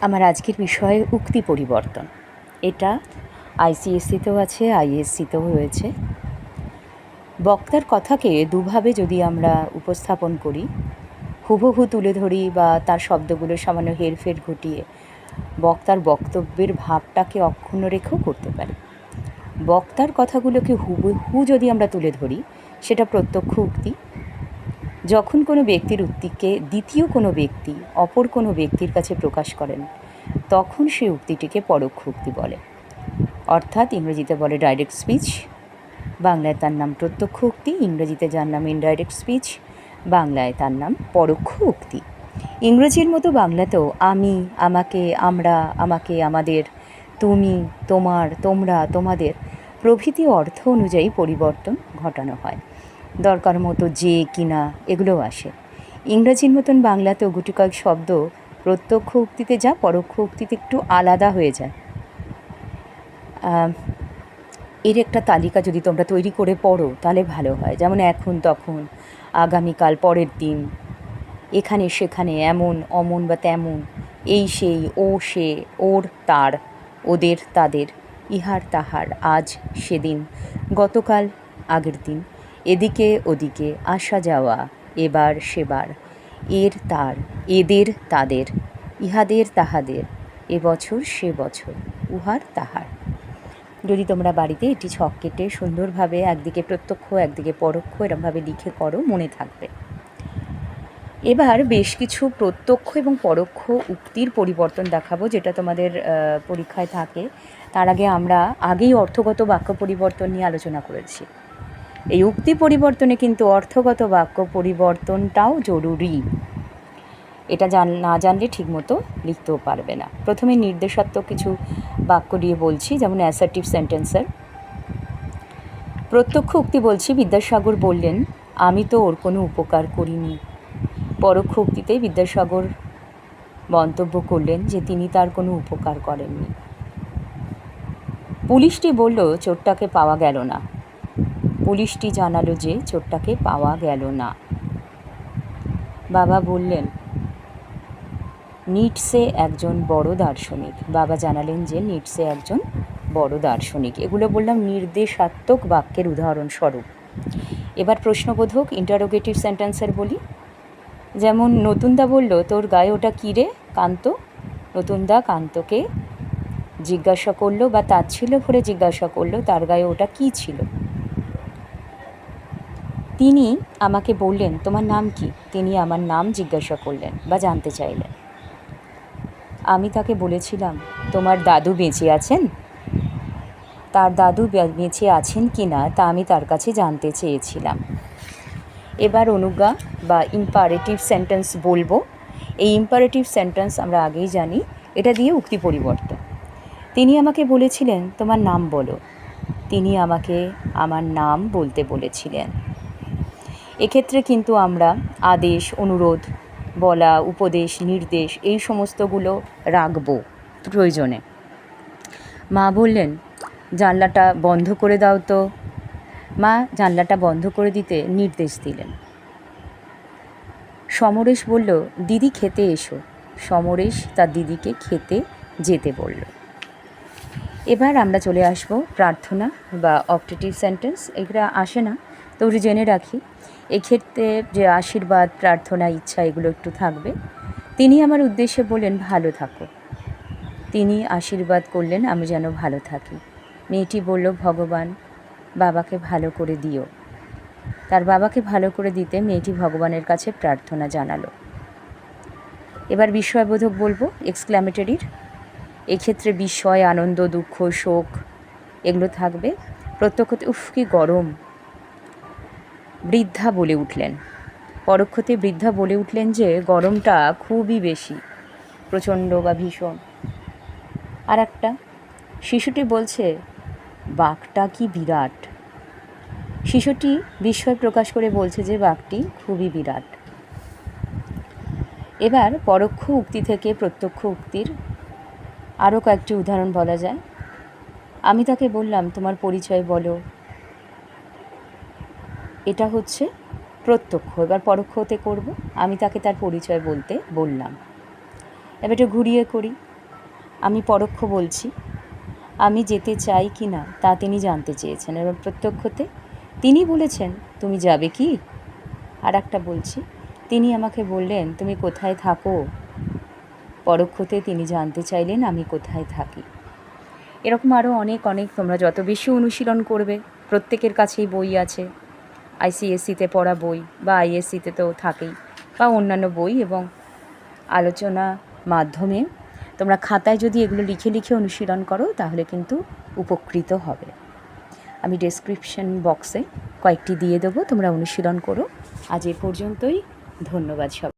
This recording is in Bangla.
আমার আজকের বিষয়ে উক্তি পরিবর্তন। এটা আইসিএসসিতেও আছে, আইএসসিতেও রয়েছে বক্তার কথাকে দুভাবে যদি আমরা উপস্থাপন করি, হুবহু তুলে ধরি বা তার শব্দগুলো সামান্য হেরফের ঘটিয়ে বক্তার বক্তব্যের ভাবটাকে অক্ষুণ্ণ রেখেও করতে পারি। বক্তার কথাগুলোকে হুবহু যদি আমরা তুলে ধরি, সেটা প্রত্যক্ষ উক্তি। যখন কোনো ব্যক্তির উক্তিকে দ্বিতীয় কোনো ব্যক্তি, অপর কোনো ব্যক্তির কাছে প্রকাশ করেন, তখন সেই উক্তিটিকে পরোক্ষ উক্তি বলে। অর্থাৎ ইংরেজিতে বলে ডাইরেক্ট স্পিচ বাংলায় তার নাম প্রত্যক্ষ উক্তি, ইংরেজিতে যার নাম ইনডাইরেক্ট স্পিচ বাংলায় তার নাম পরোক্ষ উক্তি। ইংরেজির মতো বাংলাতেও আমি, আমাকে, আমরা, আমাকে, আমাদের, তুমি, তোমার, তোমরা, তোমাদের প্রভৃতি অর্থ অনুযায়ী পরিবর্তন ঘটানো হয়। দরকার মতো যে, কিনা, এগুলোও আসে। ইংরাজির মতন বাংলাতেও গুটি কয়েক শব্দ প্রত্যক্ষ উক্তিতে যা, পরোক্ষ উক্তিতে একটু আলাদা হয়ে যায়। এর একটা তালিকা যদি তোমরা তৈরি করে পড়ো, তাহলে ভালো হয়। যেমন এখন, তখন, আগামীকাল, পরের দিন, এখানে, সেখানে, এমন, অমন বা তেমন, এই, সেই, ও, সে, ওর, তার, ওদের, তাদের, ইহার, তাহার, আজ, সেদিন, গতকাল, আগের দিন। এদিকে ওদিকে আসা যাওয়া, এবার সেবার। এর তার, এদের তাদের, ইহাদের তাহাদের, এ বছর সে বছর, উহার তাহার। যদি তোমরা বাড়িতে এটি ছক কেটে সুন্দরভাবে একদিকে প্রত্যক্ষ, একদিকে পরোক্ষ এরমভাবে লিখে করো, মনে থাকবে। এবার বেশ কিছু প্রত্যক্ষ এবং পরোক্ষ উক্তির পরিবর্তন দেখাবো, যেটা তোমাদের পরীক্ষায় থাকে। তার আগে আমরা আগেই অর্থগত বাক্য পরিবর্তন নিয়ে আলোচনা করেছি। এই উক্তি পরিবর্তনে কিন্তু অর্থগত বাক্য পরিবর্তনটাও জরুরি। এটা জান, না জানলে ঠিকমতো লিখতেও পারবে না। প্রথমে নির্দেশাত্মক কিছু বাক্য দিয়ে বলছি, যেমন অ্যাসার্টিভ সেন্টেন্সের প্রত্যক্ষ উক্তি বলছি, বিদ্যাসাগর বললেন, আমি তো ওর কোনো উপকার করিনি। পরোক্ষ উক্তিতে বিদ্যাসাগর মন্তব্য করলেন যে তিনি তার কোনো উপকার করেননি। পুলিশটি বলল, চোরটাকে পাওয়া গেল না। পুলিশটি জানালো যে চোরটাকে পাওয়া গেল না। বাবা বললেন, নিটসে একজন বড় দার্শনিক। বাবা জানালেন যে, নিটসে একজন বড় দার্শনিক। এগুলো বললাম নির্দেশাত্মক বাক্যের উদাহরণস্বরূপ। এবার প্রশ্নবোধক ইন্টারোগেটিভ সেন্টেন্সের বলি। যেমন, নতুনদা বলল, তোর গায়ে ওটা কী রে? কান্ত। নতুনদা কান্তকে জিজ্ঞাসা করল বা তাচ্ছিল ভরে জিজ্ঞাসা করল, তার গায়ে ওটা কী ছিল? তিনি আমাকে বললেন, তোমার নাম কি? তিনি আমার নাম জিজ্ঞাসা করলেন বা জানতে চাইলেন। আমি তাকে বলেছিলাম, তোমার দাদু বেঁচে আছেন? তার দাদু বেঁচে আছেন কি না, তা আমি তার কাছে জানতে চেয়েছিলাম। এবার অনুজ্ঞা বা ইম্পারেটিভ সেন্টেন্স বলব। এই ইম্পারেটিভ সেন্টেন্স আমরা আগেই জানি, এটা দিয়ে উক্তি পরিবর্তন। তিনি আমাকে বলেছিলেন, তোমার নাম বলো। তিনি আমাকে আমার নাম বলতে বলেছিলেন। এক্ষেত্রে কিন্তু আমরা আদেশ, অনুরোধ, বলা, উপদেশ, নির্দেশ এই সমস্তগুলো রাখব প্রয়োজনে। মা বললেন, জানলাটা বন্ধ করে দাও তো। মা জানলাটা বন্ধ করে দিতে নির্দেশ দিলেন। সমরেশ বলল, দিদি খেতে এসো। সমরেশ তার দিদিকে খেতে যেতে বলল। এবার আমরা চলে আসব প্রার্থনা বা অপটেটিভ সেন্টেন্স। এগুলো আসে না। তো ওটা জেনে রাখি। এক্ষেত্রে যে আশীর্বাদ, প্রার্থনা, ইচ্ছা, এগুলো একটু থাকবে। তিনি আমার উদ্দেশ্যে বললেন, ভালো থাকো। তিনি আশীর্বাদ করলেন, আমি যেন ভালো থাকি। মেয়েটি বলল, ভগবান, বাবাকে ভালো করে দিও। তার বাবাকে ভালো করে দিতে মেয়েটি ভগবানের কাছে প্রার্থনা জানালো। এবার বিস্ময়বোধক বলব এক্সক্ল্যামেটরির এক্ষেত্রে বিস্ময়, আনন্দ, দুঃখ, শোক, এগুলো থাকবে। প্রত্যক্ষতে উফ, কি গরম! বৃদ্ধা বলে উঠলেন। পরোক্ষতে বৃদ্ধা বলে উঠলেন যে, গরমটা খুবই বেশি, প্রচণ্ড বা ভীষণ। আর একটা শিশুটি বলছে, বাঘটা কি বিরাট? শিশুটি বিস্ময় প্রকাশ করে বলছে যে, বাঘটি খুবই বিরাট। এবার পরোক্ষ উক্তি থেকে প্রত্যক্ষ উক্তির আরও কয়েকটি উদাহরণ বলা যায়। আমি তাকে বললাম, তোমার পরিচয় বলো এটা হচ্ছে প্রত্যক্ষ, এবার পরোক্ষ হতে করব। আমি তাকে তার পরিচয় বলতে বললাম। এবার একটু ঘুরিয়ে করি। আমি পরোক্ষ বলছি, আমি যেতে চাই কি না তা তিনি জানতে চেয়েছেন। এবার প্রত্যক্ষতে তিনি বলেছেন, তুমি যাবে কি? আর একটা বলছি, তিনি আমাকে বললেন, তুমি কোথায় থাকো? পরোক্ষতে তিনি জানতে চাইলেন, আমি কোথায় থাকি? এরকম আরও অনেক অনেক তোমরা যত বেশি অনুশীলন করবে, প্রত্যেকের কাছেই বই আছে। আইসিএসসিতে পড়া বই বা আইএসসিতে তো থাকেই বা অন্যান্য বই এবং আলোচনা মাধ্যমে তোমরা খাতায় যদি এগুলো লিখে লিখে অনুশীলন করো, তাহলে কিন্তু উপকৃত হবে। আমি ডেসক্রিপশন বক্সে কয়েকটি দিয়ে দেবো, তোমরা অনুশীলন করো। আজ এ পর্যন্তই। ধন্যবাদ সব